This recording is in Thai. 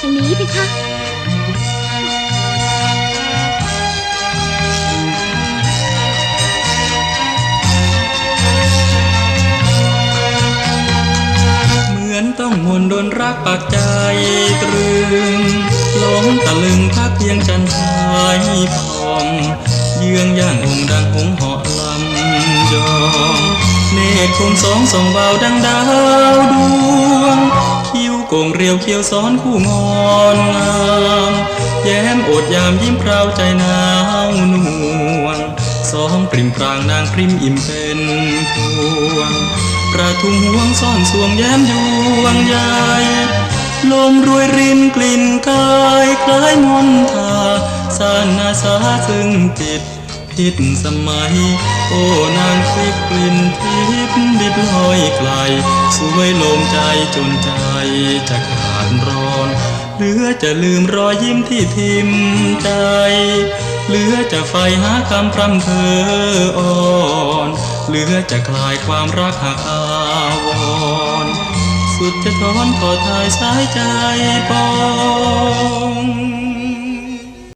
ทางนี้ไปคะเหมือนต้องมนโดนรักปากใจตรึงหลงตะลึงพักเพียงจันทายผ่อง เยืองย่างองดังหงเหาะลำยอง เนตรคมสองส่องเบาดังดาวดวง กงเรียวเขียวซ้อนคู่งอนงามแย้มโอดยามยิ้มพราวใจหนาวนวลสองปริมปรางนางพริมอิ่มเป็นพวงประทุมห่วงซ่อนสวงแย้มยวงใหญ่ลมรวยรินกลิ่นกายคล้ายมนทาสานาสาซึ่งจิต พิษสมัย โอ้นางคลิปกลิ่นทิพย์ดิบลอยไกล สวยลมใจจนใจจะขาดร้อน เหลือจะลืมรอยยิ้มที่ทิมใจ เหลือจะไฟหาคำพร่ำเพออ่อนเหลือจะคลายความรักหักอาวรณ์สุดจะทอนขอทายสายใจปอง